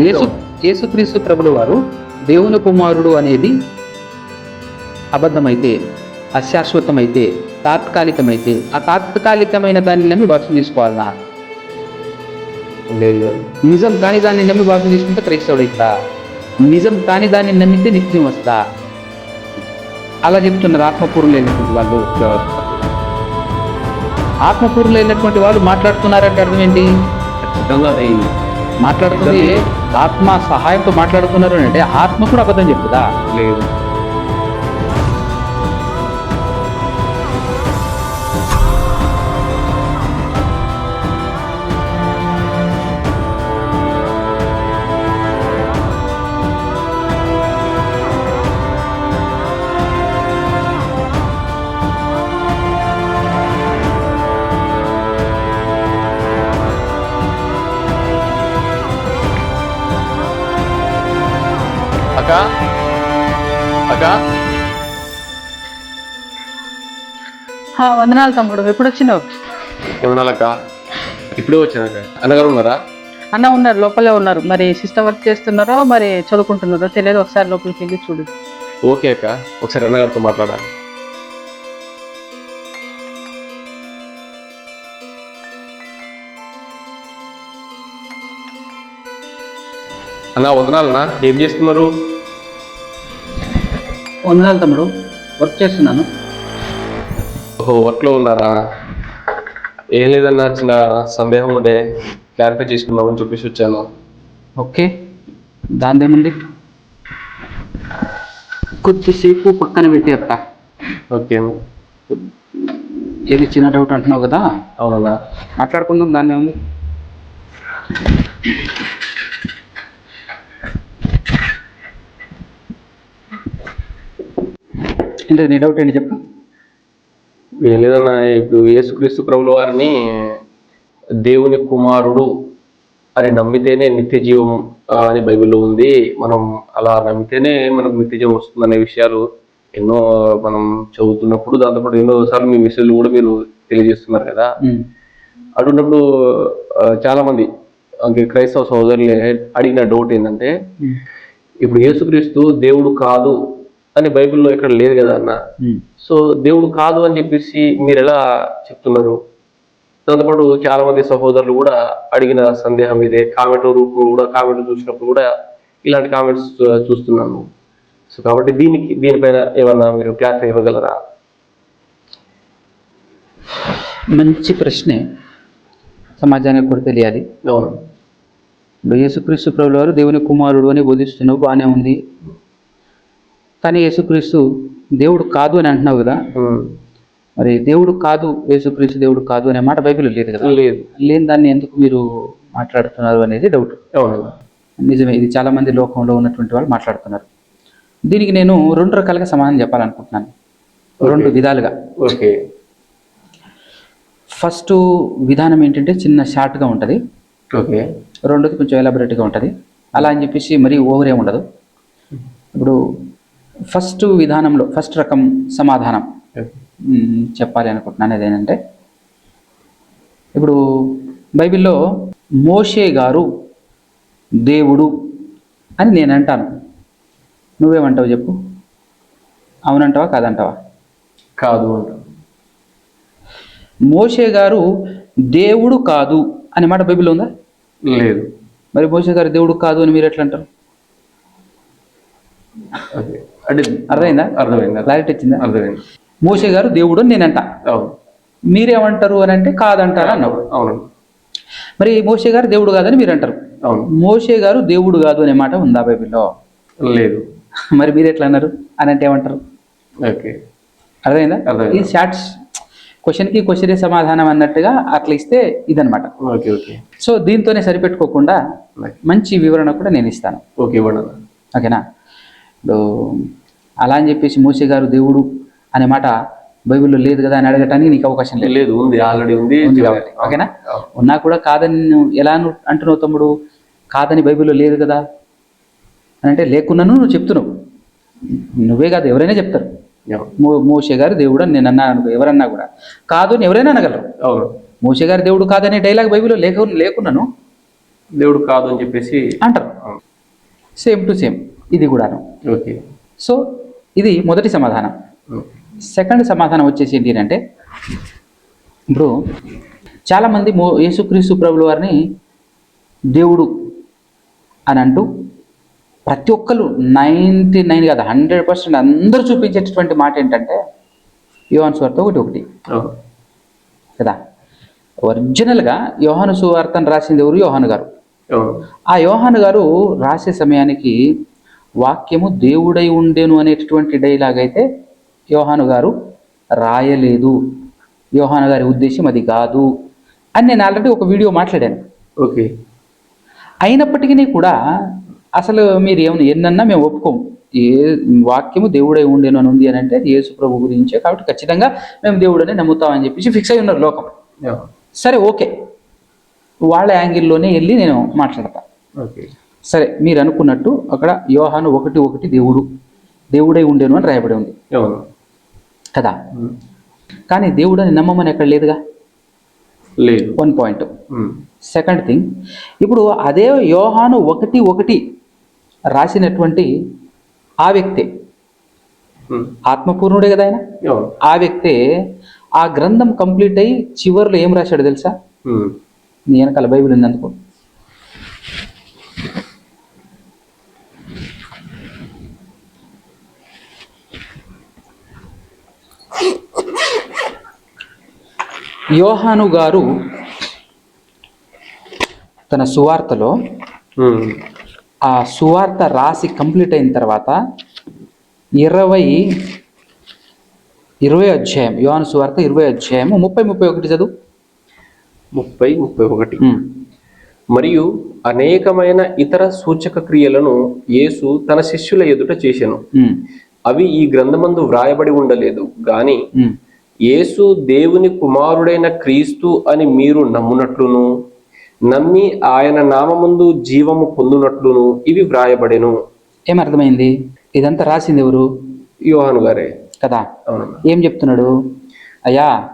యేసు యేసుక్రీస్తు ప్రభుల వారు దేవుని కుమారుడు అనేది అబద్ధమైతే అశాశ్వతమైతే తాత్కాలికమైతే ఆ తాత్కాలికమైన దాన్ని నమ్మి బాప్సం తీసుకోవాలనా? లేదు. నిజం కాని దాన్ని నమ్మి బాప్సం తీసుకుంటే క్రైస్తవుడు అవుతా నిజం కాని దాన్ని నమ్మితే నిత్యం వస్తా. అలా చెప్తున్నారు ఆత్మపూర్లు లేనటువంటి వాళ్ళు. ఆత్మపూర్లు లేనటువంటి వాళ్ళు మాట్లాడుతున్నారంటే అర్థం ఏంటి? ఖచ్చితంగా మాట్లాడుతుంది ఆత్మ సహాయంతో మాట్లాడుతున్నారు అంటే ఆత్మ కూడా అబద్ధం చెప్తుందా? లేదు. అక్క అక్క వందనాలు తమ్ముడు. ఎప్పుడు వచ్చినావు ఏమన్నాలక్క ఇప్పుడే వచ్చానక్క అన్నగారు ఉన్నారా? అన్న ఉన్నారు లోపలే ఉన్నారు. మరి సిస్టర్ వర్క్ చేస్తున్నారో మరి చదువుకుంటున్నారో తెలియదు. ఒకసారి లోపలికి వెళ్ళి చూడు. ఓకే అక్క. ఒకసారి అన్నగారితో మాట్లాడాలి. అన్న వదనాలన్నా. ఏం చేస్తున్నారు? వందనాలు తమ్ముడు వర్క్ చేస్తున్నాను. ఓహో వర్క్లో ఉన్నారా? ఏం లేదన్నా చిన్న సందేహం ఉండే క్లారిఫై చేసుకుందామని చెప్పేసి వచ్చాను. ఓకే దాందేముంది? కొద్దిసేపు పక్కన పెట్టేస్తా ఓకే. ఏది చిన్న డౌట్ అంటున్నావు కదా? అవునన్నా. మాట్లాడుకుందాం దాన్ని ఉంది ఏంటది నీ డౌట్ ఏంటి చెప్పు ఏం లేదన్నా ఇప్పుడు యేసుక్రీస్తు ప్రభుల వారిని దేవుని కుమారుడు అని నమ్మితేనే నిత్య జీవం అని బైబిల్లో ఉంది మనం అలా నమ్మితేనే మనకు నిత్య జీవం వస్తుందనే విషయాలు ఎన్నో మనం చదువుతున్నప్పుడు దాంతోపాటు ఎన్నో సార్లు మీ మెసేజ్లు కూడా మీరు తెలియజేస్తున్నారు కదా. అటున్నప్పుడు చాలా మంది అంటే క్రైస్తవ సోదరులు అడిగిన డౌట్ ఏంటంటే. ఇప్పుడు యేసుక్రీస్తు దేవుడు కాదు అని బైబిల్లో ఇక్కడ లేదు కదా అన్న. సో దేవుడు కాదు అని చెప్పేసి మీరు ఎలా చెప్తున్నారు? దాంతోపాటు చాలా మంది సహోదరులు కూడా అడిగిన సందేహం ఇదే. కామెంట్ రూపంలో కూడా కామెంట్ చూసినప్పుడు కూడా ఇలాంటి కామెంట్స్ చూస్తున్నాను. సో కాబట్టి దీనికి దీనిపైన ఏమన్నా మీరు క్లారిఫై ఇవ్వగలరా మంచి ప్రశ్నే సమాజానికి కూడా తెలియాలి. అవును. యేసుక్రీస్తు ప్రభుల వారు దేవుని కుమారుడు అని బోధిస్తున్నావు బాగానే ఉంది. కానీ యేసుక్రీస్తు దేవుడు కాదు అని అంటున్నావు కదా. మరి దేవుడు కాదు యేసుక్రీస్తు దేవుడు కాదు అనే మాట బైబిల్లో లేదు కదా? లేదు. లేని దాన్ని ఎందుకు మీరు మాట్లాడుతున్నారు అనేది డౌట్. నిజమే ఇది చాలా మంది లోకంలో ఉన్నటువంటి వాళ్ళు మాట్లాడుతున్నారు. దీనికి నేను రెండు రకాలుగా సమాధానం చెప్పాలనుకుంటున్నాను. రెండు విధాలుగా. ఓకే. ఫస్ట్ విధానం ఏంటంటే చిన్న షార్ట్గా ఉంటుంది. ఓకే. రెండోది కొంచెం ఎలాబరేట్గా ఉంటుంది. అలా అని చెప్పేసి మరీ ఓవర్ ఏమి ఉండదు. ఇప్పుడు ఫస్ట్ విధానంలో ఫస్ట్ రకం సమాధానం. చెప్పాలి అనుకుంటున్నాను అదేంటంటే ఇప్పుడు బైబిల్లో మోషే గారు దేవుడు అని నేను అంటాను నువ్వేమంటావు చెప్పు? అవునంటావా కాదంటావా? కాదు మోషే గారు దేవుడు కాదు అనే మాట బైబిల్లో ఉందా? లేదు. మరి మోషే గారు దేవుడు కాదు అని మీరు ఎట్లా అంటారు ఓకే అంటే అర్థమైందా? అర్థమైంది. క్లారిటీ వచ్చిందా? అర్థమైంది. మోషే గారు దేవుడు అని నేను అంటా అవును. మీరేమంటారు అని అంటే కాదంటారా అన్నావు అవును. మరి మోషే గారు దేవుడు కాదని మీరు అంటారు అవును. మోషే గారు దేవుడు కాదు అనే మాట ఉందా బైబిల్లో? లేదు. మరి మీరు ఎట్లా అన్నారు? అని అంటే ఏమంటారు? ఓకే. అర్థమైందా. ఈ షార్ట్స్ క్వశ్చన్కి క్వశ్చనే సమాధానం అన్నట్టుగా అట్లా ఇస్తే ఇదనమాట ఓకే ఓకే. సో దీంతోనే సరిపెట్టుకోకుండా మంచి వివరణ కూడా నేను ఇస్తాను. ఓకే ఇవ్వండి. ఓకేనా? ఇప్పుడు అలా అని చెప్పేసి మోసే గారు దేవుడు అనే మాట బైబిల్లో లేదు కదా అని అడగటానికి నీకు అవకాశం లేదు. లేదు ఉంది ఆల్రెడీ ఉంది కాబట్టి ఓకేనా. ఉన్నా కూడా కాదని ఎలా అంటున్నావు తమ్ముడు? కాదని బైబిల్లో లేదు కదా? అని అంటే లేకున్నాను నువ్వు చెప్తున్నావు. నువ్వే కాదు ఎవరైనా చెప్తారు. మో మోషే గారు దేవుడు అని నేను అన్నాను ఎవరన్నా కూడా. కాదు అని ఎవరైనా అనగలరు. అవును. మోషే గారు దేవుడు కాదనే డైలాగ్ బైబిల్లో లేక లేకున్నాను. దేవుడు కాదు అని చెప్పేసి అంటారు. సేమ్ టు సేమ్ ఇది కూడాను. ఓకే. సో ఇది మొదటి సమాధానం. సెకండ్ సమాధానం వచ్చేసి ఏంటి అంటే ఇప్పుడు చాలామంది మో యేసుక్రీస్తు ప్రభుల వారిని దేవుడు అని అంటూ ప్రతి ఒక్కరు నైంటీ నైన్ కాదు హండ్రెడ్ పర్సెంట్ అందరూ చూపించేటటువంటి మాట ఏంటంటే యోహాను సువార్త ఒకటి ఒకటి. కదా? ఒరిజినల్గా యోహాను సువార్తను రాసింది ఎవరు? యోహాను గారు. ఆ యోహాను గారు రాసే సమయానికి వాక్యము దేవుడై ఉండేను అనేటటువంటి డైలాగ్ అయితే యోహాను గారు రాయలేదు. యోహాను గారి ఉద్దేశం అది కాదు అని నేను ఆల్రెడీ ఒక వీడియో మాట్లాడాను. ఓకే అయినప్పటికీ కూడా అసలు మీరు ఏమన్నా ఎన్నన్నా మేము ఒప్పుకోము ఏ వాక్యము దేవుడై ఉండేను అని ఉంది అని అంటే యేసు ప్రభు గురించే కాబట్టి ఖచ్చితంగా మేము దేవుడని నమ్ముతామని చెప్పేసి ఫిక్స్ అయి ఉన్నారు లోకం. సరే ఓకే వాళ్ళ యాంగిల్లోనే వెళ్ళి నేను మాట్లాడతా. ఓకే సరే మీరు అనుకున్నట్టు అక్కడ యోహాను ఒకటి ఒకటి దేవుడు దేవుడై ఉండేను అని రాయబడి ఉంది. కదా. కానీ దేవుడు అని నమ్మమని ఎక్కడ లేదుగా? లేదు. One point. సెకండ్ థింగ్ ఇప్పుడు అదే యోహాను ఒకటి ఒకటి రాసినటువంటి ఆ వ్యక్తే. ఆత్మపూర్ణుడే కదా ఆయన? ఆ వ్యక్తే ఆ గ్రంథం కంప్లీట్ అయ్యి చివరిలో ఏం రాశాడు తెలుసా. నీ వెనకాల బైబిల్ ఉంది అందుకో. యోహాను గారు తన సువార్తలో. ఆ సువార్త రాసి కంప్లీట్ అయిన తర్వాత ఇరవై ఇరవై అధ్యాయం యోహాను సువార్త ఇరవై అధ్యాయం ముప్పై ముప్పై ఒకటి చదువు ముప్పై ముప్పై ఒకటి. మరియు అనేకమైన ఇతర సూచక క్రియలను యేసు తన శిష్యుల ఎదుట ఉమ్. అవి ఈ గ్రంథమందు వ్రాయబడి ఉండలేదు గాని. యేసు దేవుని కుమారుడైన క్రీస్తు అని మీరు నమ్మునట్లును నమ్మి ఆయన నామముందు జీవము పొందునట్లును ఇవి వ్రాయబడెను. ఏం అర్థమైంది? ఇదంతా రాసింది ఎవరు? యోహాను గారే. కదా? ఏం చెప్తున్నాడు? అయ్యా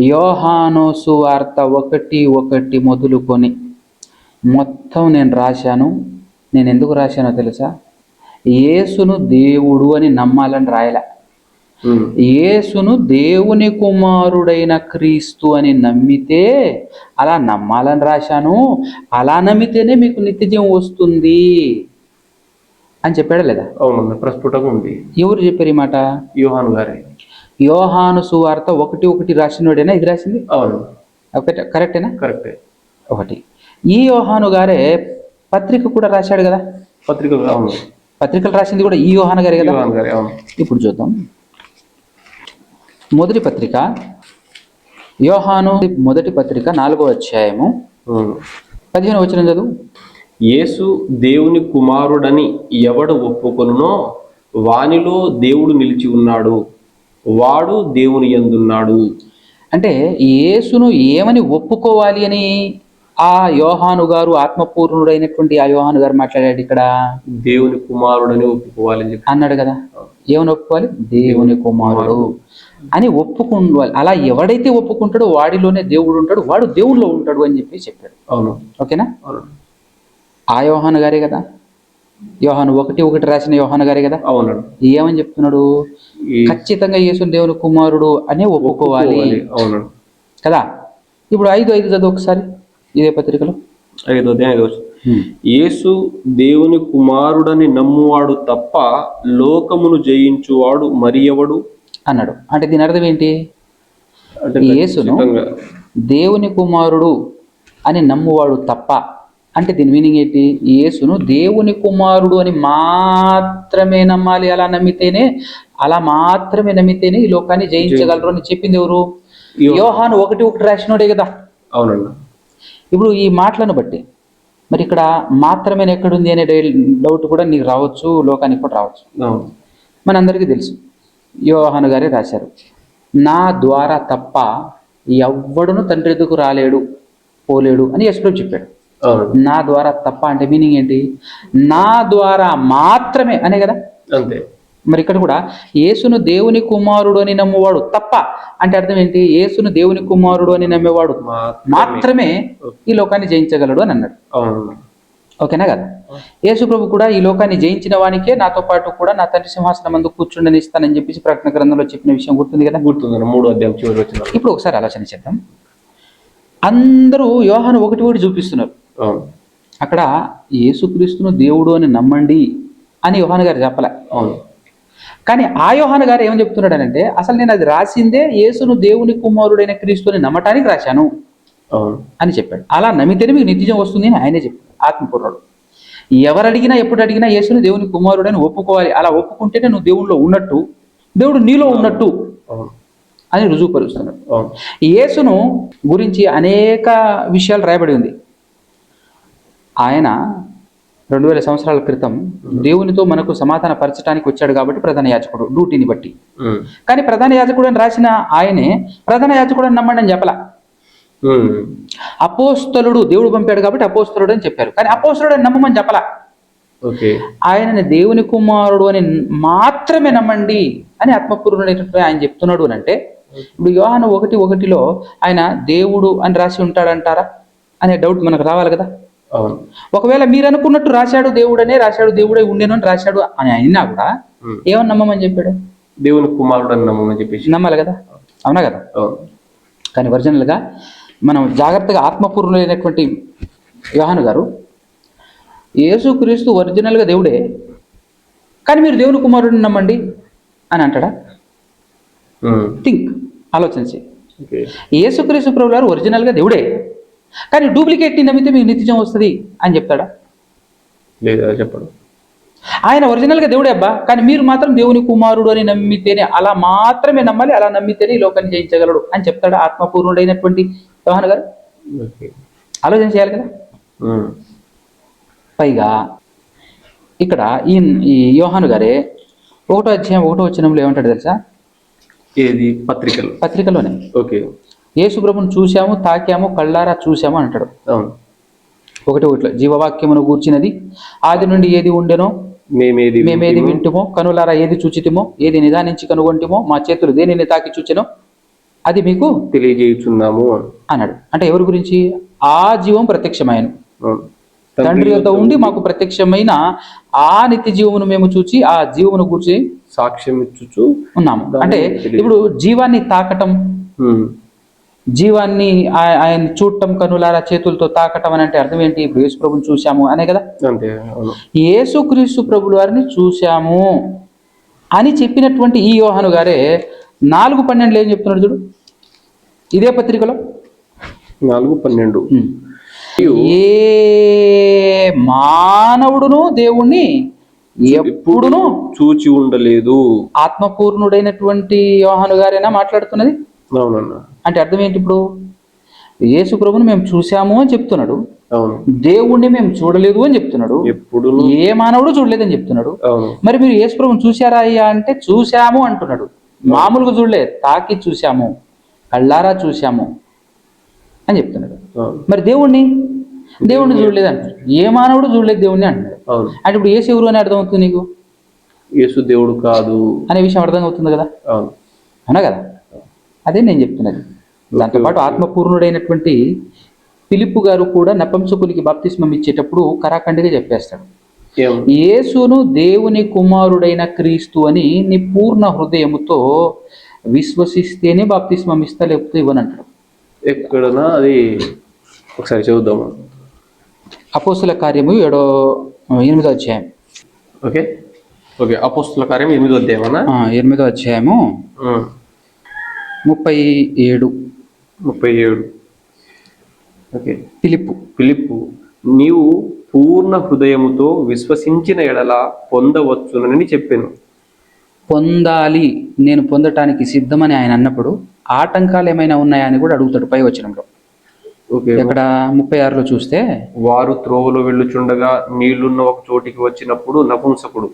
యోహాను సువార్త ఒకటి ఒకటి మొదలుకొని మొత్తం నేను రాశాను. నేను ఎందుకు రాశానో తెలుసా? యేసును దేవుడు అని నమ్మాలని రాయలే. యేసును దేవుని కుమారుడైన క్రీస్తు అని నమ్మితే అలా నమ్మాలని రాశాను. అలా నమ్మితేనే మీకు నిత్యజీవం వస్తుంది అని చెప్పాడా లేదా? ప్రస్ఫుటంగా ఉంది. ఎవరు చెప్పారు ఈ మాట? యోహాను గారే. యోహాను సువార్త ఒకటి ఒకటి రాసినోడేనా? ఇది రాసింది? అవును. కరెక్టేనా? కరెక్టే. ఒకటి. ఈ యోహాను గారే పత్రిక కూడా రాశాడు కదా? పత్రికలు అవును. పత్రికలు రాసింది కూడా ఈ యోహాను గారే కదా? ఇప్పుడు చూద్దాం. మొదటి పత్రిక యోహాను మొదటి పత్రిక నాలుగో అధ్యాయము. పదిహేను వచ్చిన చదువు. యేసు దేవుని కుమారుడని ఎవడు ఒప్పుకొనునో వానిలో దేవుడు నిలిచి ఉన్నాడు. వాడు దేవుని యందున్నాడు అంటే యేసును ఏమని ఒప్పుకోవాలి అని ఆ యోహాను గారు ఆత్మపూర్ణుడైనటువంటి ఆ యోహాను గారు మాట్లాడాడు ఇక్కడ? దేవుని కుమారుడని ఒప్పుకోవాలని చెప్పి. అన్నాడు కదా. ఏమని ఒప్పుకోవాలి? దేవుని కుమారుడు. అని ఒప్పుకోవాలి అలా ఎవడైతే ఒప్పుకుంటాడో వాడిలోనే దేవుడు ఉంటాడు వాడు దేవునిలో ఉంటాడు అని చెప్పి చెప్పాడు. అవును. ఓకేనా? అవును. ఆ యోహాను గారే కదా? యోహాను ఒకటి ఒకటి రాసిన యోహాను గారే కదా? అవునండి ఏమని చెప్తున్నాడు? ఖచ్చితంగా యేసు దేవుని కుమారుడు అనే ఒప్పుకోవాలి. అవునండి కదా? ఇప్పుడు ఐదు ఐదు చదువు ఒకసారి ఇదే పత్రికలో. ఐదో ఐదో యేసు దేవుని కుమారుడని నమ్మువాడు తప్ప లోకమును జయించువాడు మరి ఎవడు? అన్నాడు. అంటే దీని అర్థం ఏంటి? యేసును దేవుని కుమారుడు అని నమ్మువాడు తప్ప అంటే దీని మీనింగ్ ఏంటి? యేసును దేవుని కుమారుడు అని మాత్రమే నమ్మాలి. అలా నమ్మితేనే అలా మాత్రమే నమ్మితేనే ఈ లోకాన్ని జయించగలరు అని చెప్పింది ఎవరు? యోహాను. ఒకటి ఒకటి రాసినోడే కదా. అవునండి. ఇప్పుడు ఈ మాటలను బట్టి మరి ఇక్కడ మాత్రమే ఎక్కడుంది అనే డౌట్ కూడా నీకు రావచ్చు లోకానికి కూడా రావచ్చు. మనందరికీ తెలుసు. యోహాను గారే రాశారు. నా ద్వారా తప్ప ఎవ్వడును తండ్రి ఎదుకు రాలేడు పోలేడు అని యశ్వరం చెప్పాడు. నా ద్వారా తప్ప అంటే మీనింగ్ ఏంటి? నా ద్వారా మాత్రమే అనే కదా? అంతే. మరి ఇక్కడ కూడా యేసును దేవుని కుమారుడు అని నమ్మువాడు తప్ప అంటే అర్థం ఏంటి? యేసును దేవుని కుమారుడు అని నమ్మేవాడు మాత్రమే. ఈ లోకాన్ని జయించగలడు అని అన్నాడు. ఓకేనా కదా? యేసు ప్రభు కూడా ఈ లోకాన్ని జయించిన వానికే నాతో పాటు కూడా నా తండ్రి సింహాసనం మందు కూర్చుండని ఇస్తానని చెప్పేసి ప్రకటన గ్రంథంలో చెప్పిన విషయం గుర్తుంది కదా? గుర్తుంది మూడో అధ్యాయం చివరి వచ్చిన ఇప్పుడు ఒకసారి ఆలోచన చేద్దాం. అందరూ యోహాను ఒకటి ఒకటి చూపిస్తున్నారు. అక్కడ యేసుక్రీస్తును దేవుడు అని నమ్మండి అని యోహాను గారు చెప్పలే. అవును. కానీ ఆ యోహాను గారు ఏమని చెప్తున్నాడనంటే అసలు నేను అది రాసిందే యేసును దేవుని కుమారుడైన క్రీస్తుని నమ్మటానికి రాశాను అని చెప్పాడు. అలా నమ్మితేనే మీకు నిత్యజం వస్తుంది అని ఆయనే చెప్పాడు. ఆత్మపూర్ణుడు. ఎవరు అడిగినా ఎప్పుడు అడిగినా యేసుని దేవుని కుమారుడని ఒప్పుకోవాలి. అలా ఒప్పుకుంటేనే నువ్వు దేవునిలో ఉన్నట్టు దేవుడు నీలో ఉన్నట్టు అని రుజువుపరుస్తున్నాడు. యేసును గురించి అనేక విషయాలు రాయబడి ఉంది. ఆయన రెండు వేల సంవత్సరాల క్రితం దేవునితో మనకు సమాధాన పరచడానికి వచ్చాడు కాబట్టి ప్రధాన యాజకుడు డ్యూటీని బట్టి. కానీ ప్రధాన యాజకుడు అని రాసిన ఆయనే ప్రధాన యాజకుడు అని నమ్మండి అని చెప్పలా. అపోస్తలుడు దేవుడు పంపాడు కాబట్టి అపోస్తలుడు అని చెప్పారు. కానీ అపోస్తలుడు అని నమ్మమని చెప్పలా. ఓకే. ఆయనని దేవుని కుమారుడు అని మాత్రమే నమ్మండి అని ఆత్మపూర్ణుడైనటువంటి ఆయన చెప్తున్నాడు అని అంటే ఇప్పుడు యోహాను ఒకటి ఒకటిలో ఆయన దేవుడు అని రాసి ఉంటాడంటారా అనే డౌట్ మనకు రావాలి కదా? అవును. ఒకవేళ మీరు అనుకున్నట్టు రాశాడు దేవుడనే రాశాడు దేవుడే ఉండేను అని రాశాడు అని అయినా కూడా. ఏమని నమ్మమని చెప్పాడు? దేవుని కుమారుడు అని నమ్మమని చెప్పేసి. నమ్మాలి కదా? అవునా కదా? కానీ ఒరిజినల్గా మనం జాగ్రత్తగా ఆత్మపూర్ణులైనటువంటి యోహాను గారు యేసుక్రీస్తు ఒరిజినల్గా దేవుడే కానీ మీరు దేవుని కుమారుడిని నమ్మండి అని అంటాడా. థింక్ ఆలోచించి ఓకే యేసుక్రీస్తు ప్రభు గారు ఒరిజినల్గా దేవుడే కానీ డూప్లికేట్ని నమ్మితే మీకు నిత్యం వస్తుంది అని చెప్తాడా? లేదా చెప్పడు. ఆయన ఒరిజినల్గా దేవుడే అబ్బా కానీ మీరు మాత్రం దేవుని కుమారుడు అని నమ్మితేనే అలా మాత్రమే నమ్మాలి అలా నమ్మితేనే ఈ లోకాన్ని జయించగలడు అని చెప్తాడా ఆత్మపూర్ణుడైనటువంటి యోహాను గారు? ఓకే. ఆలోచన చేయాలి కదా. పైగా ఇక్కడ ఈ ఈ యోహాను గారే ఒకటో అధ్యాయం ఒకటో వచ్చినంలో ఏమంటాడు తెలుసా? ఏది? పత్రికలు. పత్రికలోనే. ఓకే. యేసు ప్రభుని చూశాము తాకాము కళ్ళారా చూశాము అంటాడు. ఒకటి ఒకటిలో జీవవాక్యమును గూర్చినది ఆది నుండి ఏది ఉండెనో మేమేది మేమేది వింటుమో? కనులారా ఏది చూచితిమో? ఏది నిదానించి కనుగొంటిమో? మా చేతులు దేనిని తాకి చూచెనో? అది మీకు తెలియజేయుచున్నాము అని. అన్నాడు అంటే ఎవరి గురించి ఆ జీవం ప్రత్యక్షమైన. తండ్రి యొక్క ఉండి మాకు ప్రత్యక్షమైన ఆ నిత్య జీవమును మేము చూచి ఆ జీవమును గురించి సాక్ష్యం ఇచ్చుచు ఉన్నాము అంటే. ఇప్పుడు జీవాన్ని తాకటం. జీవాన్ని ఆయన చూడటం కనులారా చేతులతో తాకటం అని అంటే అర్థం ఏంటి ఇప్పుడు యేసు ప్రభుని చూశాము అనే కదా యేసు క్రీస్తు ప్రభుల వారిని చూశాము అని చెప్పినటువంటి ఈ యోహాను గారే నాలుగు పన్నెండులో ఏం చెప్తున్నాడు చూడు ఇదే పత్రికలో? నాలుగు పన్నెండు. ఏ మానవుడును దేవుణ్ణి ఎప్పుడును చూచి ఉండలేదు. ఆత్మపూర్ణుడైనటువంటి యోహాను గారేనా మాట్లాడుతున్నది? అవునన్నా. అంటే అర్థం ఏంటి ఇప్పుడు? యేసు ప్రభుని మేము చూశాము అని చెప్తున్నాడు. దేవుణ్ణి మేము చూడలేదు అని చెప్తున్నాడు. ఎప్పుడు ఏ మానవుడు చూడలేదని చెప్తున్నాడు. మరి మీరు యేసు ప్రభుని చూశారా అయ్యా అంటే చూశాము అంటున్నాడు. మామూలుగా చూడలే తాకి చూశాము. కళ్ళారా చూశాము అని చెప్తున్నాడు. మరి దేవుణ్ణి? దేవుణ్ణి చూడలేదు అంటాడు ఏ మానవుడు చూడలేదు దేవుణ్ణి అంటున్నాడు అంటే ఇప్పుడు ఏసు ఎవరు అని అర్థమవుతుంది నీకు? యేసు దేవుడు కాదు. అనే విషయం అర్థమవుతుంది కదా? అవును. కదా? అదే నేను చెప్తున్నది. దాంతోపాటు ఆత్మపూర్ణుడైనటువంటి పిలుపు గారు కూడా నపంసకునికి బాప్తిస్మం ఇచ్చేటప్పుడు కరాఖండిగా చెప్పేస్తాడు. యేసును దేవుని కుమారుడైన క్రీస్తు అని నీ పూర్ణ హృదయముతో విశ్వసిస్తేనే బాప్తిస్మం ఇస్తా లేకపోతే ఇవ్వనంటాడు ఎక్కడనా అది ఒకసారి చదువుదాము? అపోస్తుల కార్యము ఏడో ఎనిమిదో అధ్యాయం. ఓకే? ఓకే అపోస్తుల కార్యం ఎనిమిదో అధ్యాయమన్నా ఆ, ఎనిమిదో అధ్యాయము ముప్పై ఏడు. ముప్పై ఏడు. ఓకే. పిలుపు పిలుపు నీవు పూర్ణ హృదయముతో విశ్వసించిన ఎడల పొందవచ్చునని చెప్పాను. పొందాలి నేను పొందటానికి సిద్ధమని ఆయన అన్నప్పుడు ఆటంకాలు ఏమైనా ఉన్నాయా అని కూడా అడుగుతాడు పై వచనంలో. ఇక్కడ ముప్పై ఆరులో చూస్తే వారు త్రోవలో వెళ్ళుచుండగా నీళ్ళున్న ఒక చోటికి వచ్చినప్పుడు నపుంసకుడు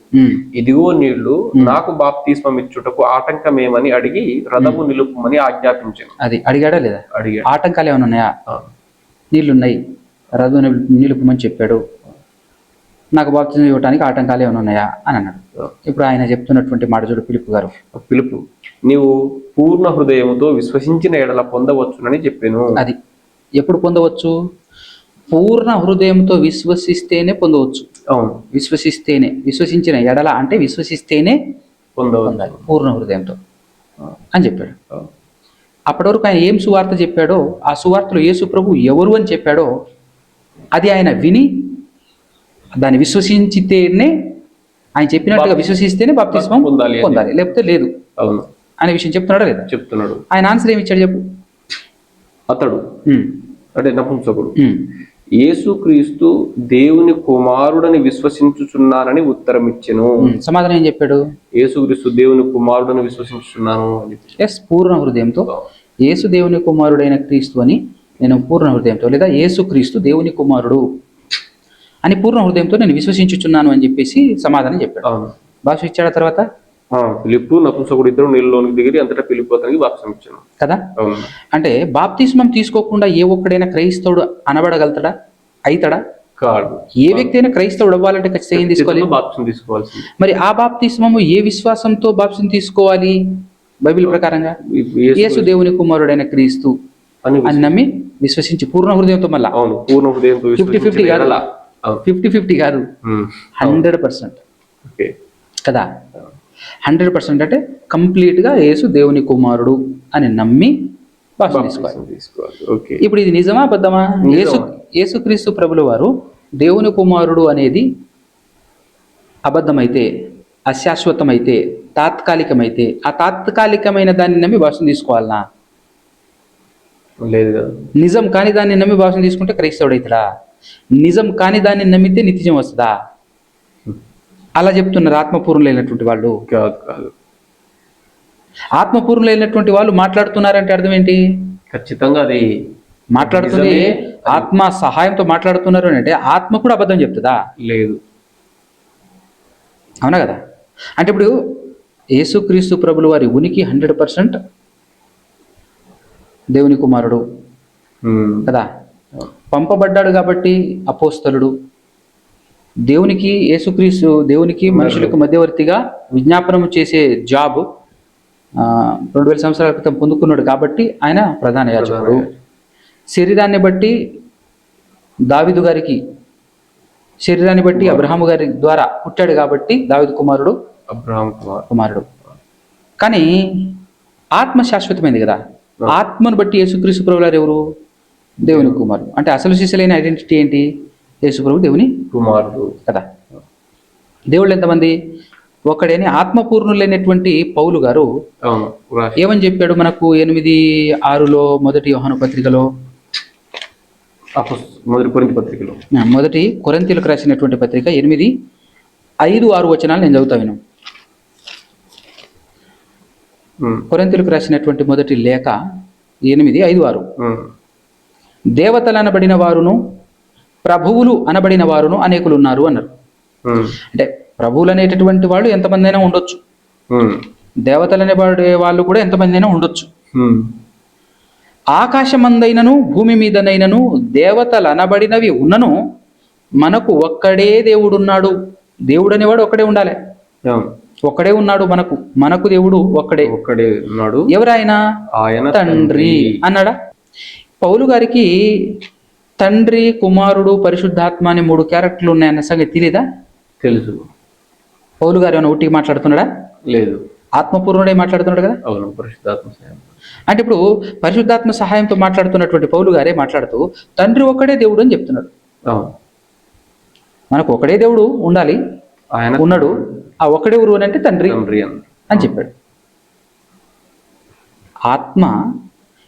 ఇదిగో నీళ్ళు నాకు బాప్తిస్మం ఇచ్చుటకు ఆటంకమేమని అడిగి రథము నిలుపుమని ఆజ్ఞాపించాను. అది అడిగాడా లేదా? అడిగాడు. ఆటంకాలు ఏమైనా ఉన్నాయా? నీళ్ళున్నాయి రథు నిలుపుమని చెప్పాడు. నాకు బాప్తిజం ఇవ్వడానికి ఆటంకాలు ఏమైనా ఉన్నాయా అని అన్నాడు. ఇప్పుడు ఆయన చెప్తున్నటువంటి మాట చూడు పిలుపు గారు. పిలుపు నీవు పూర్ణ హృదయముతో విశ్వసించిన ఎడల పొందవచ్చునని చెప్పాను. అది. ఎప్పుడు పొందవచ్చు? పూర్ణ హృదయంతో విశ్వసిస్తేనే పొందవచ్చు. అవును. విశ్వసిస్తేనే. విశ్వసించిన ఎడల అంటే విశ్వసిస్తేనే పొందవచ్చు. పూర్ణ హృదయంతో అని చెప్పాడు. అప్పటి వరకు ఆయన ఏం సువార్త చెప్పాడో? ఆ సువార్తలో యేసు ప్రభు ఎవరు అని చెప్పాడో? అది ఆయన విని దాన్ని విశ్వసించితేనే ఆయన చెప్పినట్టుగా విశ్వసిస్తేనే బాప్తిస్మం పొందాలి. పొందాలి. లేకపోతే లేదు. అవును. అనే విషయం చెప్తున్నాడా లేదా? చెప్తున్నాడు. ఆయన ఆన్సర్ ఏమి ఇచ్చాడు చెప్పు. అతడు. అంటే నపుంసకుడు. యేసుక్రీస్తు దేవుని కుమారుడని విశ్వసించుచున్నానని ఉత్తరం ఇచ్చెను సమాధానం ఏం చెప్పాడు? యేసుక్రీస్తు దేవుని కుమారుడని విశ్వసించుచున్నాను ఎస్ పూర్ణ హృదయంతో. యేసు దేవుని కుమారుడైన క్రీస్తు అని నేను పూర్ణ హృదయంతో లేదా యేసు క్రీస్తు దేవుని కుమారుడు. అని పూర్ణ హృదయంతో నేను విశ్వసించుచున్నాను అని చెప్పేసి సమాధానం చెప్పాడు. భాష ఇచ్చాడు తర్వాత? పిలుపు నపుంసకుడు ఇద్దరు నీళ్ళలోనికి దిగిరి అంతటా పిలుపు అతనికి బాప్సం ఇచ్చాను కదా? అంటే బాప్తిస్మం తీసుకోకుండా ఏ ఒక్కడైనా క్రైస్తవుడు అనబడగలుగుతాడా? అయితాడా? కాడు ఏ వ్యక్తి అయినా క్రైస్తవుడు అవ్వాలంటే ఖచ్చితంగా తీసుకోవాలి? బాప్సం తీసుకోవాల్సింది. మరి ఆ బాప్తిస్మము ఏ విశ్వాసంతో బాప్తిసం తీసుకోవాలి? బైబిల్ ప్రకారంగా? యేసు దేవుని కుమారుడైన క్రీస్తు అని నమ్మి విశ్వసించి పూర్ణ హృదయంతో మళ్ళా అవును పూర్ణ హృదయంతో ఫిఫ్టీ ఫిఫ్టీ కాదు. ఫిఫ్టీ ఫిఫ్టీ కాదు. Hundred percent. కదా? హండ్రెడ్ పర్సెంట్ అంటే కంప్లీట్గా యేసు దేవుని కుమారుడు అని నమ్మి తీసుకోవాలి. ఇప్పుడు ఇది నిజమా అబద్ధమా. యేసు యేసుక్రీస్తు ప్రభుల వారు దేవుని కుమారుడు అనేది అబద్ధమైతే అశాశ్వతమైతే తాత్కాలికమైతే ఆ తాత్కాలికమైన దాన్ని నమ్మి భాషను తీసుకోవాలనా? లేదు నిజం కాని దాన్ని నమ్మి భాషను తీసుకుంటే క్రైస్తవుడు అవుతాడా? నిజం కాని దాన్ని నమ్మితే నిత్యం వస్తుందా? అలా చెప్తున్నారు ఆత్మపూర్ణులైనటువంటి వాళ్ళు. కాదు కాదు. ఆత్మపూర్ణులైనటువంటి వాళ్ళు మాట్లాడుతున్నారంటే అర్థం ఏంటి? ఖచ్చితంగా అది మాట్లాడుతుంది. ఆత్మ సహాయంతో మాట్లాడుతున్నారు అని అంటే ఆత్మ కూడా అబద్ధం చెప్తుందా? లేదు. అవునా కదా? అంటే ఇప్పుడు యేసుక్రీస్తు ప్రభులు వారి ఉనికి హండ్రెడ్ పర్సెంట్ దేవుని కుమారుడు. కదా? పంపబడ్డాడు కాబట్టి అపోస్తలుడు. దేవునికి యేసుక్రీస్తు దేవునికి మనుషులకు మధ్యవర్తిగా విజ్ఞాపనం చేసే జాబ్ రెండు వేల సంవత్సరాల క్రితం పొందుకున్నాడు కాబట్టి ఆయన ప్రధాన యాజకుడు. శరీరాన్ని బట్టి దావిదు గారికి శరీరాన్ని బట్టి అబ్రహాము గారి ద్వారా పుట్టాడు కాబట్టి దావిదు కుమారుడు. అబ్రహాం కుమార్ కుమారుడు. కానీ ఆత్మ శాశ్వతమైంది కదా. ఆత్మను బట్టి యేసుక్రీస్తు ప్రభు వారు ఎవరు? దేవుని కుమారుడు. అంటే అసలు శిశులైన ఐడెంటిటీ ఏంటి? యేసుప్రభు దేవుని కుమారుడు. కదా? దేవుళ్ళు ఎంతమంది? ఒకడేని ఆత్మపూర్ణులైనటువంటి పౌలు గారు ఏమని చెప్పాడు మనకు ఎనిమిది ఆరులో మొదటి యోహాను పత్రికలో? మొదటి కొరింథీ పత్రికలో. మొదటి కొరంతీలకు రాసినటువంటి పత్రిక ఎనిమిది ఐదు ఆరు వచనాలు నేను చదువుతా విను. కొరంతీలకు రాసినటువంటి మొదటి లేఖ ఎనిమిది ఐదు ఆరు. దేవతలు అనబడిన వారును ప్రభువులు అనబడిన వారును అనేకులు ఉన్నారు అన్నారు. అంటే ప్రభువులు అనేటటువంటి వాళ్ళు ఎంతమంది అయినా ఉండొచ్చు. దేవతలు అనేవాడే వాళ్ళు కూడా ఎంతమంది అయినా ఉండొచ్చు. ఆకాశమందైనను భూమి మీదనైనను దేవతలు అనబడినవి ఉన్నను మనకు ఒక్కడే దేవుడున్నాడు. దేవుడు అనేవాడు ఒక్కడే ఉండాలి. ఒక్కడే ఉన్నాడు మనకు. మనకు దేవుడు ఒక్కడే. ఒక్కడే ఉన్నాడు. ఎవరైనా ఆయన తండ్రి. అన్నాడా? పౌలు గారికి తండ్రి కుమారుడు పరిశుద్ధాత్మ అనే మూడు క్యారెక్టర్లు ఉన్నాయన్న సంగతి తెలియదా తెలుసు. పౌలు గారు ఏమైనా ఒట్టికి మాట్లాడుతున్నాడా? లేదు. ఆత్మపూర్ణుడే మాట్లాడుతున్నాడు కదా అవును పరిశుద్ధాత్మ సహాయం. అంటే ఇప్పుడు పరిశుద్ధాత్మ సహాయంతో మాట్లాడుతున్నటువంటి పౌలు గారే మాట్లాడుతూ తండ్రి ఒక్కడే దేవుడు అని చెప్తున్నాడు. అవును. మనకు ఒకడే దేవుడు ఉండాలి ఆయన ఉన్నాడు ఆ ఒక్కడే ఊరు అని అంటే తండ్రి అని చెప్పాడు. ఆత్మ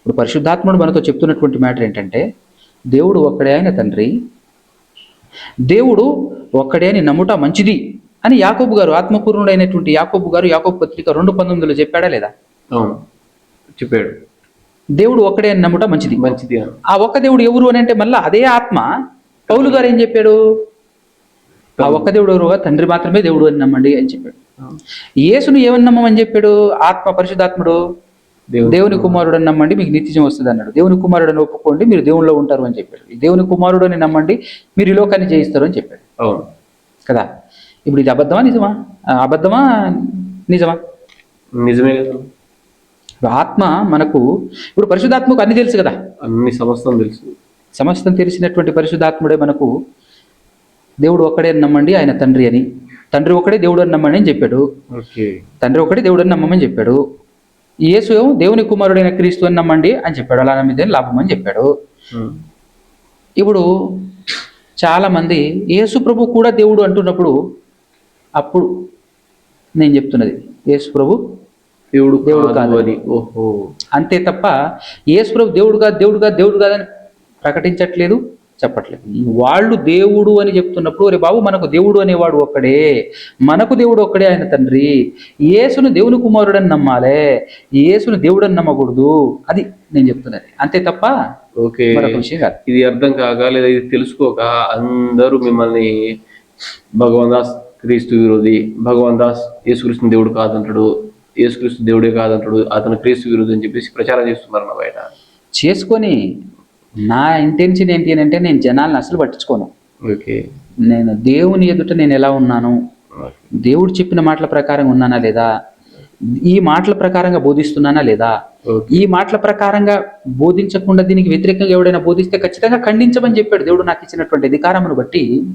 ఇప్పుడు పరిశుద్ధాత్ముడు మనతో చెప్తున్నటువంటి మ్యాటర్ ఏంటంటే దేవుడు ఒక్కడే ఆయన తండ్రి. దేవుడు ఒక్కడే అని నమ్ముట మంచిది అని యాకోబు గారు ఆత్మపూర్ణుడైనటువంటి యాకోబు గారు యాకోబు పత్రిక రెండు పంతొమ్మిదిలో చెప్పాడా లేదా? చెప్పాడు. దేవుడు ఒక్కడే అని నమ్ముట మంచిది. మంచిది ఆ ఒక్క దేవుడు ఎవరు అని అంటే మళ్ళీ అదే ఆత్మ. పౌలు గారు ఏం చెప్పాడు? ఆ ఒక్క దేవుడు ఎవరు? తండ్రి మాత్రమే దేవుడు అని నమ్మండి అని చెప్పాడు. యేసును ఏమని నమ్మమని చెప్పాడు? ఆత్మ పరిశుద్ధాత్ముడు. దేవుని కుమారుడు. అని నమ్మండి మీకు నిత్యం వస్తుంది అన్నాడు. దేవుని కుమారుడు అని ఒప్పుకోండి మీరు దేవునిలో ఉంటారు అని చెప్పాడు. ఈ దేవుని కుమారుడు అని నమ్మండి మీరు ఈ లోకాన్ని జయిస్తారు అని చెప్పాడు. అవును. కదా? ఇప్పుడు ఇది అబద్ధమా నిజమా? అబద్ధమా నిజమా? నిజమే కదా. ఆత్మ మనకు ఇప్పుడు పరిశుద్ధాత్మకు అన్ని తెలుసు కదా? అన్ని సమస్తం తెలుసు. సమస్తం తెలిసినటువంటి పరిశుద్ధాత్ముడే మనకు దేవుడు ఒక్కడే నమ్మండి ఆయన తండ్రి అని. తండ్రి ఒక్కడే దేవుడు అని నమ్మండి అని చెప్పాడు. తండ్రి ఒకటే దేవుడు అని నమ్మమని చెప్పాడు. యేసు దేవుని కుమారుడైన క్రీస్తు అని నమ్మండి అని చెప్పాడు. అలా నమ్మితే లాభం అని చెప్పాడు. ఇప్పుడు చాలామంది యేసు ప్రభు కూడా దేవుడు అంటున్నప్పుడు అప్పుడు నేను చెప్తున్నది. యేసు ప్రభు దేవుడు దేవుడు కాదు. అని. ఓహో. అంతే తప్ప యేసు ప్రభు దేవుడు కాదు దేవుడు కాదు దేవుడు కాదని ప్రకటించట్లేదు. చెప్పట్లేదు. వాళ్ళు దేవుడు అని చెప్తున్నప్పుడు రే బాబు మనకు దేవుడు అనేవాడు ఒక్కడే. మనకు దేవుడు ఒక్కడే ఆయన తండ్రి. యేసును దేవుని కుమారుడని నమ్మాలే. యేసును దేవుడు అని నమ్మకూడదు. అది నేను చెప్తున్నది. అంతే తప్ప ఓకే. విషయం కాదు. ఇది అర్థం కాక లేదా ఇది తెలుసుకోక అందరూ మిమ్మల్ని భగవాన్ దాస్ క్రీస్తు విరోధి భగవాన్ దాస్ యేసుక్రీస్తు దేవుడు కాదంటాడు యేసుక్రీస్తు దేవుడే కాదంటాడు అతను క్రీస్తు విరోధి అని చెప్పేసి ప్రచారం చేస్తున్నారు బయట. చేసుకొని నా ఇంటెన్షన్ ఏంటి అని అంటే నేను జనాలను అసలు పట్టించుకోను. ఓకే. నేను దేవుని ఎదుట నేను ఎలా ఉన్నాను? దేవుడు చెప్పిన మాటల ప్రకారం ఉన్నానా లేదా? ఈ మాటల ప్రకారంగా బోధిస్తున్నానా లేదా? ఈ మాటల ప్రకారంగా బోధించకుండా దీనికి వ్యతిరేకంగా ఎవడైనా బోధిస్తే ఖచ్చితంగా ఖండించమని చెప్పాడు దేవుడు నాకు ఇచ్చినటువంటి అధికారమును బట్టి.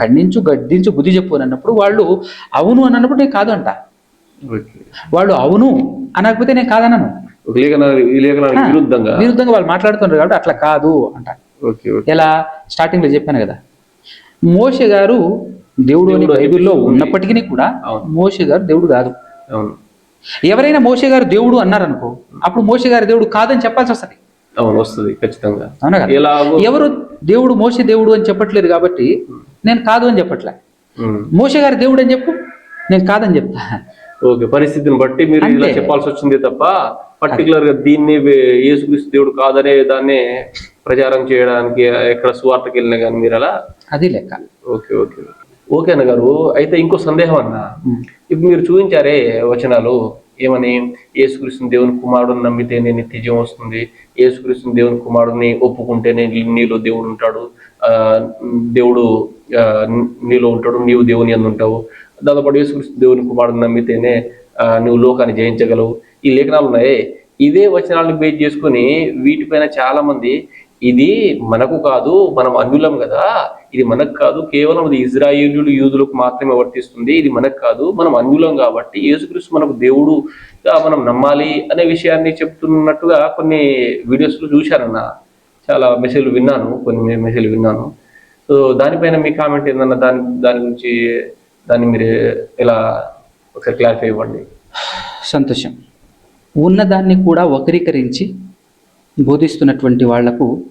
ఖండించు గద్దించు బుద్ధి చెప్పు అని అన్నప్పుడు వాళ్ళు అవును అని అన్నప్పుడు నేను కాదు అంట ఓకే. వాళ్ళు అవును అనకపోతే నేను కాదనను. లేఖనానికి విరుద్ధంగా? విరుద్ధంగా వాళ్ళు మాట్లాడుతున్నారు కాబట్టి అట్లా కాదు అంట ఎలా? స్టార్టింగ్లో చెప్పాను కదా. మోషే గారు దేవుడు అని బైబిల్లో. ఉన్నప్పటికీ కూడా. మోషే గారు దేవుడు కాదు. అవును. ఎవరైనా మోషే గారు దేవుడు అన్నారనుకో అప్పుడు మోషే గారు దేవుడు కాదని చెప్పాల్సి వస్తుంది. అవును వస్తుంది ఖచ్చితంగా. అవునా ఎవరు దేవుడు మోసే దేవుడు అని చెప్పట్లేదు కాబట్టి నేను కాదు అని చెప్పట్లే. మోసే గారు దేవుడు అని చెప్పు నేను కాదని చెప్తా. ఓకే పరిస్థితిని బట్టి మీరు ఇలా. చెప్పాల్సి వచ్చింది తప్ప పర్టికులర్గా దీన్ని యేసుక్రీస్తు దేవుడు కాదనే దాన్ని ప్రచారం చేయడానికి ఎక్కడ సువార్తకి వెళ్ళినా కానీ మీరు అలా? అది లెక్క. Okay okay. ఓకే అన్న గారు అయితే ఇంకో సందేహం అన్న. ఇప్పుడు మీరు చూపించారే వచనాలు ఏమని? యేసుక్రీస్తుని దేవుని కుమారుడుని నమ్మితేనే నిత్యజీవం వస్తుంది. యేసుక్రీస్తుని దేవుని కుమారుడిని ఒప్పుకుంటేనే నీలో దేవుడు ఉంటాడు. ఆ దేవుడు నీలో ఉంటాడు. నీవు దేవుని అందు ఉంటావు దాంతోపాటు యేసుక్రీస్తు దేవుని కుమారుడు నమ్మితేనే నువ్వు లోకాన్ని జయించగలవు. ఈ లేఖనాలు ఉన్నాయి. ఇదే వచనాలను బేస్ చేసుకొని వీటిపైన చాలా మంది ఇది మనకు కాదు మనం అన్యులం కదా ఇది మనకు కాదు కేవలం ఇది ఇజ్రాయేలీలు యూదులకు మాత్రమే వర్తిస్తుంది ఇది మనకు కాదు మనం అన్యులం కాబట్టి యేసుక్రీస్తు మనకు దేవుడుగా మనం నమ్మాలి అనే విషయాన్ని చెప్తున్నట్టుగా కొన్ని వీడియోస్లో చూశానన్న. చాలా మెసేజ్లు విన్నాను కొన్ని మెసేజ్లు విన్నాను. సో దానిపైన మీ కామెంట్ ఏందన్న దాని దాని గురించి దాన్ని మీరు ఎలా ఒకసారి క్లారిఫై ఇవ్వండి. సంతోషం. ఉన్నదాన్ని కూడా వక్రీకరించి బోధిస్తున్నటువంటి వాళ్ళకు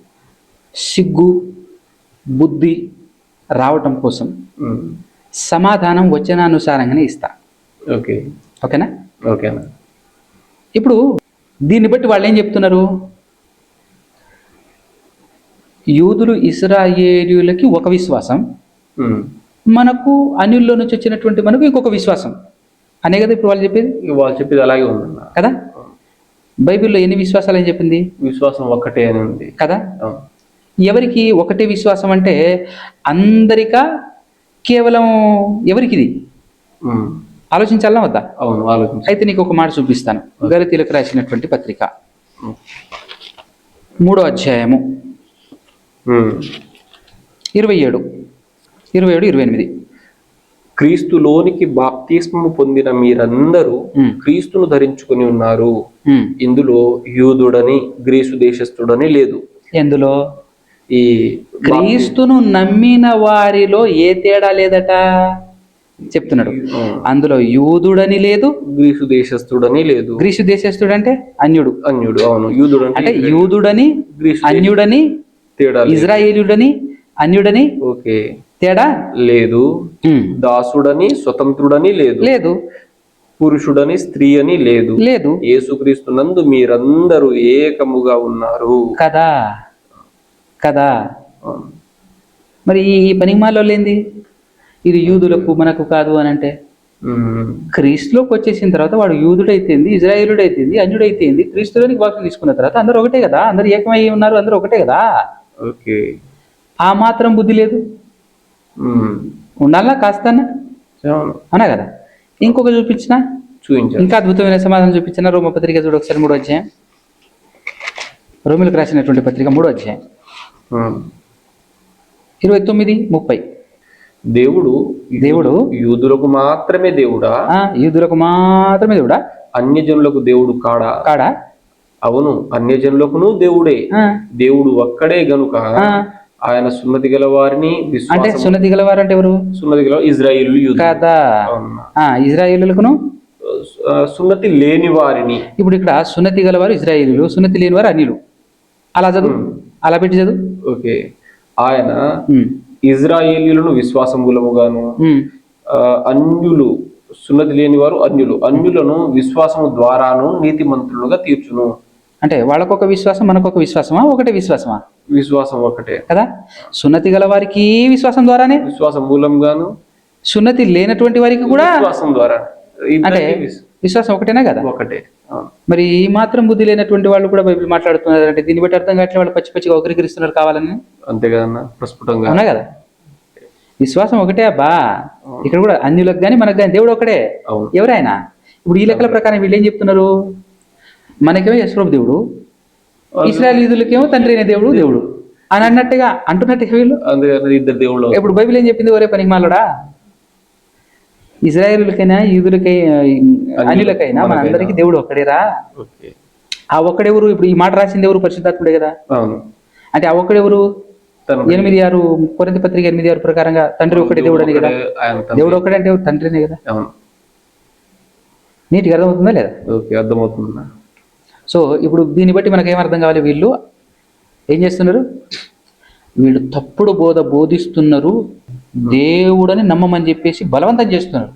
సిగ్గు బుద్ధి రావటం కోసం. సమాధానం వచనానుసారంగానే ఇస్తా. ఓకే. ఓకేనా? ఓకేనా ఇప్పుడు దీన్ని బట్టి వాళ్ళు ఏం చెప్తున్నారు? యూదులు ఇస్రాయేలీయులకి ఒక విశ్వాసం. మనకు అన్యుల్లో నుంచి వచ్చినటువంటి మనకు ఇంకొక విశ్వాసం. అనే కదా ఇప్పుడు వాళ్ళు చెప్పేది? వాళ్ళు చెప్పేది అలాగే ఉందన్న. కదా? బైబిల్లో ఎన్ని విశ్వాసాలు అని చెప్పింది? విశ్వాసం ఒక్కటే అని ఉంది. కదా. ఎవరికి ఒకటే విశ్వాసం అంటే అందరికా కేవలం ఎవరికి ఇది. ఆలోచించాలా వద్దా? అవును ఆలోచించు. అయితే నీకు ఒక మాట చూపిస్తాను. గరితీలకు రాసినటువంటి పత్రిక. మూడో అధ్యాయము. ఇరవై ఏడు. ఇరవై ఏడు ఇరవై ఎనిమిది. క్రీస్తులోనికి బాప్తిస్మము పొందిన మీరందరూ క్రీస్తును ధరించుకుని ఉన్నారు. ఇందులో యూదుడని గ్రీసు దేశస్థుడని లేదు. ఎందులో? ఈ క్రీస్తును నమ్మిన వారిలో ఏ తేడా లేదట? చెప్తున్నాడు. అందులో యూదుడని లేదు. గ్రీసు దేశస్థుడని లేదు. గ్రీసు దేశస్థుడు అంటే అన్యుడు. అన్యుడు అవును. యూదుడు అంటే యూదుడని అన్యుడని తేడా. ఇజ్రాయేలుడని అన్యుడని ఓకే. తేడా? లేదు. దాసుడని స్వతంత్రుడని లేదు. లేదు. పురుషుడని స్త్రీ అని లేదు. లేదు. యేసుక్రీస్తునందు మీరందరూ ఏకముగా ఉన్నారు. కదా. కదా. మరి ఈ పనిమాలో లేంది ఇది యూదులకు మనకు కాదు అని అంటే. క్రీస్తులోకి వచ్చేసిన తర్వాత వాడు యూదుడైతేంది ఇజ్రాయేలుడైతేంది అన్యుడైతేంది క్రీస్తులోనికి బాప్తిసం తీసుకున్న తర్వాత అందరూ ఒకటే కదా? అందరూ ఏకమై ఉన్నారు అందరూ ఒకటే కదా? ఓకే. ఆ మాత్రం బుద్ధి లేదు. ఉండాలా కాస్తానా అవును. కదా? ఇంకొక చూపించిన? చూపించారు ఇంకా అద్భుతమైన సమాధానం చూపించిన రోమ పత్రిక చూడు ఒకసారి మూడో అధ్యాయం. రోమిలకు రాసినటువంటి పత్రిక మూడో ఉమ్. ఇరవై తొమ్మిది ముప్పై. దేవుడు దేవుడు? యూదులకు మాత్రమే దేవుడా? యూదులకు మాత్రమే దేవుడా? అన్యజనులకు దేవుడు కాడా? కాడా? అవును అన్యజనులకును దేవుడే. ఆ, దేవుడు ఒక్కడే గనుక. ఆయన సున్నతి గల వారిని అంటే విశ్వాసం సున్నతి గలవారు అంటే ఎవరు? సున్నతి గల ఇజ్రాయిల్ కదా. ఆ, ఇజ్రాయేలులకును? సున్నతి లేని వారిని. ఇప్పుడు ఇక్కడ సున్నతి గలవారు ఇజ్రాయేలీలు సున్నతి లేనివారు అనిలు అలా చదువు? అలా పెట్టి చదువు? ఓకే. ఆయన ఇజ్రాయేలీలను విశ్వాసం గులముగాను అన్యులు సున్నతి లేని వారు అన్యులు. అన్యులను విశ్వాసము ద్వారాను నీతిమంతులుగా తీర్చును. అంటే వాళ్ళకొక విశ్వాసం మనకొక విశ్వాసమా? ఒకటే విశ్వాసమా? విశ్వాసం ఒకటే. కదా? సున్నతి గల వారికి విశ్వాసం ద్వారానే? విశ్వాసం మూలంగాను. సున్నతి లేనటువంటి వారికి కూడా విశ్వాసం ద్వారా. అంటే విశ్వాసం ఒకటేనా కదా? ఒకటే. మరి ఈ మాత్రం బుద్ధి లేనటువంటి వాళ్ళు కూడా బైబిల్ మాట్లాడుతున్నారు అంటే దీన్ని బట్టి అర్థం కావట్లే వాళ్ళు పచ్చి పచ్చిగా ఒకరికరిస్తున్నారు కావాలని. అంతే కదన్నా ప్రస్ఫుటంగా. అవునా కదా? విశ్వాసం ఒకటే అబ్బా. ఇక్కడ కూడా అన్యులకు కానీ మనకు కానీ దేవుడు ఒకడే. అవును. ఎవరైనా ఇప్పుడు ఈ లెక్కల ప్రకారం వీళ్ళు ఏం చెప్తున్నారు? మనకేమో యశ్వరూప్ దేవుడు ఇస్రాయల్ యూదులకేమో తండ్రి అయిన దేవుడు దేవుడు. అని అన్నట్టుగా అంటున్నట్టు వీళ్ళు. ఇద్దరు దేవుళ్ళు ఇప్పుడు బైబిల్ ఏం చెప్పింది ఒరే పనికి మాలడా? ఇజ్రాయేలులకైనా యూదులకై అనిలకైనా మన అందరికీ దేవుడు ఒక్కడేరా? ఆ ఒక్కడెవరు? ఇప్పుడు ఈ మాట రాసింది ఎవరు? పరిశుద్ధాత్ముడే కదా. అంటే ఆ ఒక్కడెవరు? ఎనిమిది ఆరు కొరింథీ పత్రిక ఎనిమిది ఆరు ప్రకారంగా తండ్రి ఒకటే దేవుడు అని కదా. దేవుడు ఒకటే అంటే? తండ్రినే కదా. నీటికి అర్థమవుతుందా లేదా? ఓకే అర్థమవుతుందా? సో ఇప్పుడు దీన్ని బట్టి మనకు ఏం అర్థం కావాలి వీళ్ళు? ఏం చేస్తున్నారు? వీళ్ళు తప్పుడు బోధ బోధిస్తున్నారు. దేవుడని నమ్మమని చెప్పేసి బలవంతం చేస్తున్నారు.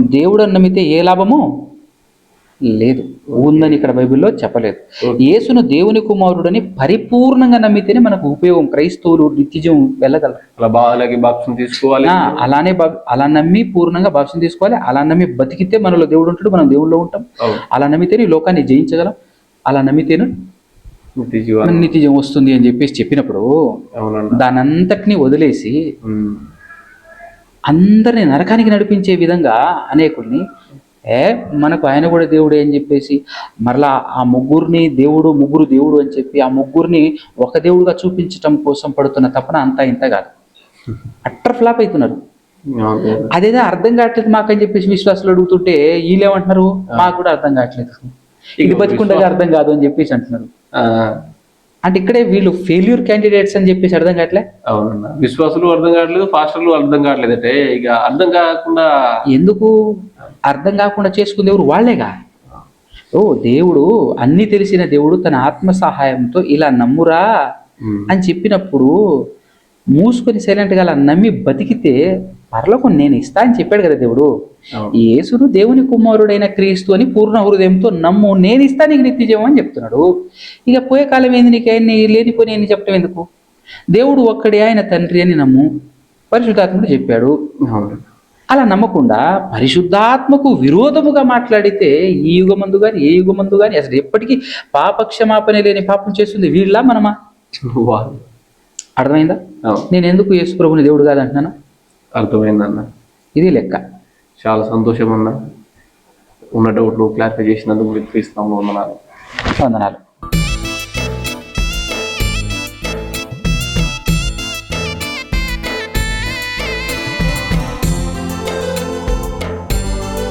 దేవుడని నమ్మితే ఏ లాభము? లేదు. ఉందని ఇక్కడ బైబిల్లో చెప్పలేదు. యేసును దేవుని కుమారుడని పరిపూర్ణంగా నమ్మితేనే మనకు ఉపయోగం. క్రైస్తవులు నిత్యజం వెళ్ళగలరు. అలా బాగాలకి బాప్సం తీసుకోవాలి. అలానే బ- అలా నమ్మి పూర్ణంగా భాషను తీసుకోవాలి. అలా నమ్మి బతికితే మనలో దేవుడు ఉంటాడు. మనం దేవుళ్ళో ఉంటాం. అలా నమ్మితేనే ఈ లోకాన్ని జయించగలం. అలా నమ్మితేనే నిత్యజం వస్తుంది అని చెప్పేసి చెప్పినప్పుడు దానంతటిని వదిలేసి. అందరిని నరకానికి నడిపించే విధంగా అనేకుల్ని ఏ? మనకు ఆయన కూడా దేవుడే అని చెప్పేసి మరలా ఆ ముగ్గురిని దేవుడు ముగ్గురు దేవుడు అని చెప్పి ఆ ముగ్గురిని ఒక దేవుడుగా చూపించటం కోసం పడుతున్న తపన అంతా ఇంత కాదు. అట్టర్ ఫ్లాప్ అవుతున్నారు. అదేదో అర్థం కావట్లేదు మాకని చెప్పేసి విశ్వాసులు అడుగుతుంటే వీళ్ళేమంటున్నారు? మాకు కూడా అర్థం కావట్లేదు. ఇది బతికుండగా అర్థం కాదు అని చెప్పేసి అంటున్నారు. అంటే ఇక్కడే వీళ్ళు ఫెయిల్యూర్ క్యాండిడేట్స్ అని చెప్పేసి అర్థం కావట్లే? అవునన్నా. విశ్వాసులు అర్థం కావట్లేదు పాస్టర్లు అర్థం కావట్లేదు అంటే ఇక అర్థం కాకుండా ఎందుకు? అర్థం కాకుండా చేసుకుంది ఎవరు? వాళ్ళేగా. ఓ దేవుడు అన్ని తెలిసిన దేవుడు తన ఆత్మ సహాయంతో ఇలా నమ్మురా. అని చెప్పినప్పుడు మూసుకొని సైలెంట్గా అలా నమ్మి బతికితే పరలోకం నేను ఇస్తా అని చెప్పాడు కదా దేవుడు. యేసును దేవుని కుమారుడైన క్రీస్తు అని పూర్ణ హృదయంతో నమ్ము నేను ఇస్తా నీకు నిత్యజీవం అని చెప్తున్నాడు. ఇక పోయే కాలం ఏంది నీకు? ఆయన్ని లేనిపోని అని చెప్పడం ఎందుకు? దేవుడు ఒక్కడే ఆయన తండ్రి అని నమ్ము. పరిశుద్ధాత్ముడు చెప్పాడు. అలా నమ్మకుండా పరిశుద్ధాత్మకు విరోధముగా మాట్లాడితే ఈ యుగమందు కానీ ఏ యుగమందు కానీ అసలు ఎప్పటికీ పాప క్షమాపణ లేని పాపం చేస్తుంది వీళ్ళ మనమా. అర్థమైందా. నేను ఎందుకు యేసు ప్రభుని దేవుడు కాదంటున్నాను? అర్థమైందన్న. ఇది లెక్క. చాలా సంతోషం అన్న ఉన్న డౌట్లు క్లారిఫై చేసినందుకు మీకు ఇస్తాము వందనాలు. వందనాలు.